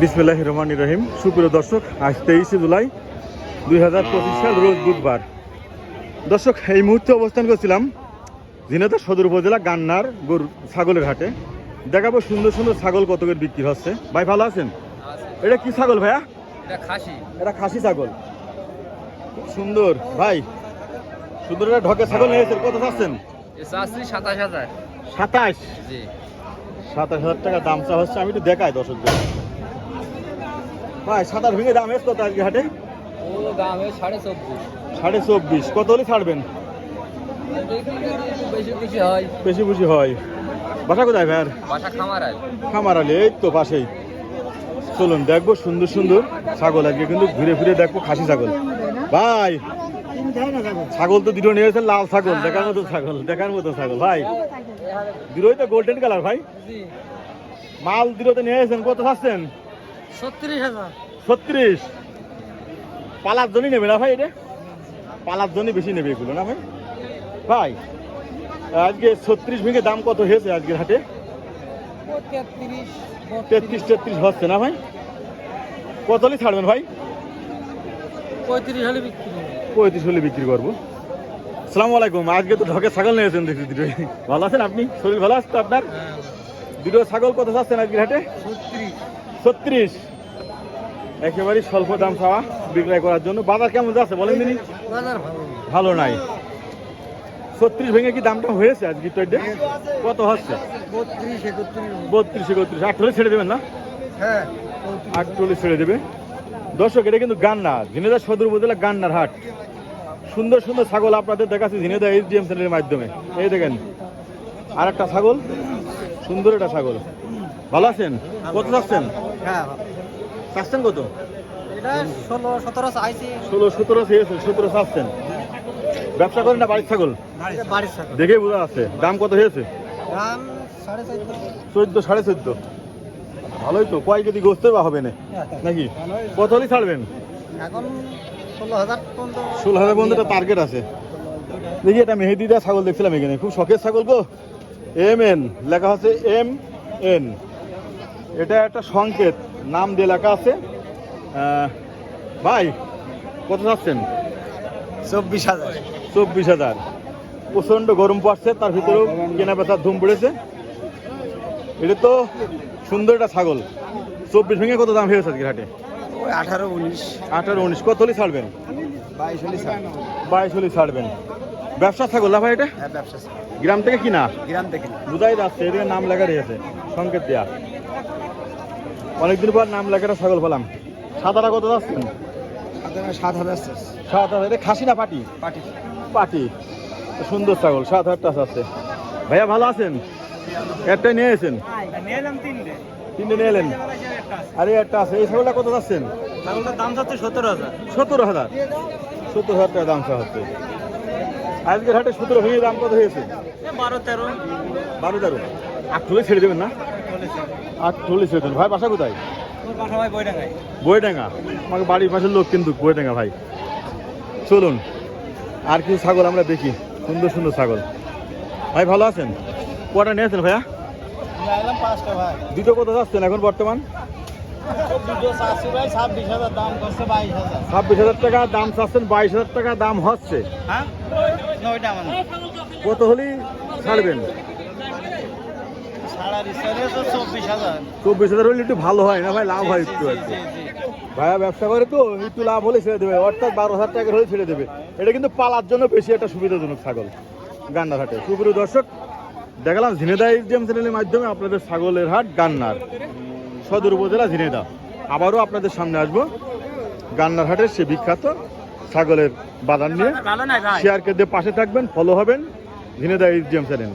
বিসমিল্লাহ রহমান রহিম। সুপ্রিয় দর্শক আজ তেইশে জুলাই দুই হাজার পঁচিশ সাল রোজ বুধবার। দর্শক এই মুহূর্তে অবস্থান করছিলাম ঝিনাইদহ সদর উপজেলা গান্নার গরু ছাগলের হাটে। দেখাবো সুন্দর সুন্দর ছাগল কত করে বিক্রি হচ্ছে। ভাই ভালো আছেন? এটা কি ছাগল ভাইয়া? এটা খাসি। এটা খাসি ছাগল। খুব সুন্দর। ভাই সুন্দর একটা ঢকে ছাগল নিয়েছেন কত চাচ্ছেন? সাতাশ হাজার। সাতাশ? সাতাশ হাজার টাকা দাম চা হচ্ছে। আমি একটু দেখাই দর্শকদের। ভাই সাতাশ ভেঙে দাম এসে কত আজকে হাটে? ও দামে সাড়ে চব্বিশ। সাড়ে চব্বিশ। কত হলে ছাড়বেন? বেশি হয়। বুঝি হয়। বাসা কোথায় ভাইয়ার? বাসা খামার খামার আলে এই তো পাশেই। চলুন দেখব সুন্দর সুন্দর ছাগল আজকে কিন্তু ঘুরে ফিরে দেখব খাসি ছাগল। ভাই ছাগল তো দুটো নিয়েছেন লাল ছাগল দেখার মতো ছাগল দেখার মতো ছাগল। ভাই দুটোই তো গোল্ডেন কালার ভাই। মাল দুটোতে নিয়েছেন কত চাচ্ছেন ছত্রিশ হাজার। ছত্রিশ। পালার জন্যই নেবে না ভাই এটা? পালার জন্যই বেশি নেবে এগুলো না ভাই? ভাই আজকে ছত্রিশ ভেঙে দাম কত হয়েছে আজকের হাটে? তেত্রিশ তেত্রিশ হচ্ছে না ভাই? কত হলে ছাড়বেন ভাই? পঁয়ত্রিশ হলে বিক্রি পঁয়ত্রিশ হলে বিক্রি করব। সালাম আলাইকুম আজকে তো ঢকে ছাগল নিয়েছেন দেখি দুটো। ভালো আছেন আপনি? শরীর ভালো আছে তো আপনার? দুটো ছাগল কত চাচ্ছেন আজকের হাটে? ছত্রিশ। ছত্রিশ। একেবারেই স্বল্প দাম চাওয়া বিক্রয় করার জন্য। বাজার কেমন যাচ্ছে বলেন দিনি বাজার ভালো। নাই। ছত্রিশ ভেঙে কি দামটা হয়েছে আজকে তো কত হচ্ছে? বত্রিশ একত্রিশ। একত্রিশ। ছেড়ে দেবেন না? হ্যাঁ আটটলে ছেড়ে দেবে। দর্শক এটা কিন্তু গান্না ঝিনেদা সদর উপজেলা গান্নার হাট। সুন্দর সুন্দর ছাগল আপনাদের দেখাচ্ছি ঝিনেদা এইচডিএম চ্যানেলের মাধ্যমে। এই দেখেন আর একটা ছাগল। সুন্দর একটা ছাগল। ভালো আছেন? কত চাচ্ছেন? হ্যাঁ চাচ্ছেন কত? এটা ষোলো সতেরো চাইছি ষোলো সতেরো চেয়েছেন সতেরো চাচ্ছেন ব্যবসা করেন না বাড়ির ছাগল? বাড়ির সাথে দেখে বোঝা আছে দাম কত হয়েছে? দাম সাড়ে চোদ্দ। সাড়ে চোদ্দ। ভালোই তো কয় কেজি গোস্তে বা হবে না? নাকি? কত হলে ছাড়বেন? এখন ষোলো হাজার পর্যন্ত। ষোলো হাজার পর্যন্ত টার্গেট আছে। দেখি এটা মেহেদিদা ছাগল দেখছিলাম এখানে। খুব শখের ছাগল গো। এম এন লেখা আছে এম এন এটা একটা সংকেত নাম দিয়ে লেখা আছে। ভাই কত চাচ্ছেন? চব্বিশ হাজার। চব্বিশ হাজার। প্রচণ্ড গরম পড়ছে তার ভিতরেও কেনা বেচার ধুম পড়েছে এটা তো সুন্দর একটা ছাগল। চব্বিশ ভেঙে কত দাম হয়েছে আজকের হাটে? আঠারো উনিশ। আঠারো উনিশ। কত হলে ছাড়বেন? বাইশ হলে বাইশ হলে ছাড়বেন। ব্যবসা ছাগল না ভাই এটা? হ্যাঁ ব্যবসা গ্রাম থেকে কিনা? গ্রাম থেকে বুঝাই যাচ্ছে এদিকে নাম লেখা রয়েছে সংকেত দেয়া। অনেকদিন পর নাম লেখাটা ছাগল পেলাম। সাদাটা কত যাচ্ছেন? সাত হাজার সাত হাজার। খাসি না পাটি? পাটি। পাটি। সুন্দর ছাগল সাত হাজার টাকা আছে ভাইয়া ভালো আছেন? একটাই নিয়ে এসেছেন? নিলাম তিনটে। তিনটে নিয়ে এলেন? আরে একটা আছে। এই ছাগলটা কত যাচ্ছেন? ছাগলটার দাম যাচ্ছে সতেরো হাজার। সত্তর হাজার। সত্তর হাজার টাকা দাম হচ্ছে। আজকের হাটে সতেরো ভেঙে দাম কত হয়েছে? বারো তেরো। বারো তেরো। আট ছেড়ে দেবেন না? আট ঠলে ছেড়ে ভাই বাসা কোথায়? বইডাঙ্গা আমাকে বাড়ির পাশের লোক কিন্তু বইডাঙ্গা ভাই। চলুন আর কিছু ছাগল আমরা দেখি। সুন্দর সুন্দর ছাগল। ভাই ভালো আছেন? কটা নিয়েছেন ভাইয়া? ভাই। দুটো কত যাচ্ছেন এখন বর্তমান? ছাব্বিশ হাজার টাকা দাম চাচ্ছেন বাইশ হাজার টাকা দাম হচ্ছে। হ্যাঁ? মানে। কত হলেই ছাড়বেন? চব্বিশ হাজার। হলে একটু ভালো হয় না ভাই? লাভ হয় একটু আর কি। ভাইয়া ব্যবসা করে তো একটু লাভ হলে ছেড়ে দেবে। অর্থাৎ বারো হাজার টাকা হলে ছেড়ে দেবে। এটা কিন্তু পালার জন্য বেশি একটা সুবিধাজনক ছাগল গান্নার হাটে সুপ্রিয় দর্শক দেখালাম ঝিনেদা ইজেম চ্যানেলের মাধ্যমে আপনাদের ছাগলের হাট গান্নার সদর উপজেলা ঝিনেদা আবারও আপনাদের সামনে আসব। গান্নার হাটের সে বিখ্যাত ছাগলের বাজার নিয়ে। ভালো নাই ভাই? শেয়ার করে দিয়ে পাশে থাকবেন ফলো হবেন ঝিনেদা ইজেম চ্যানেল।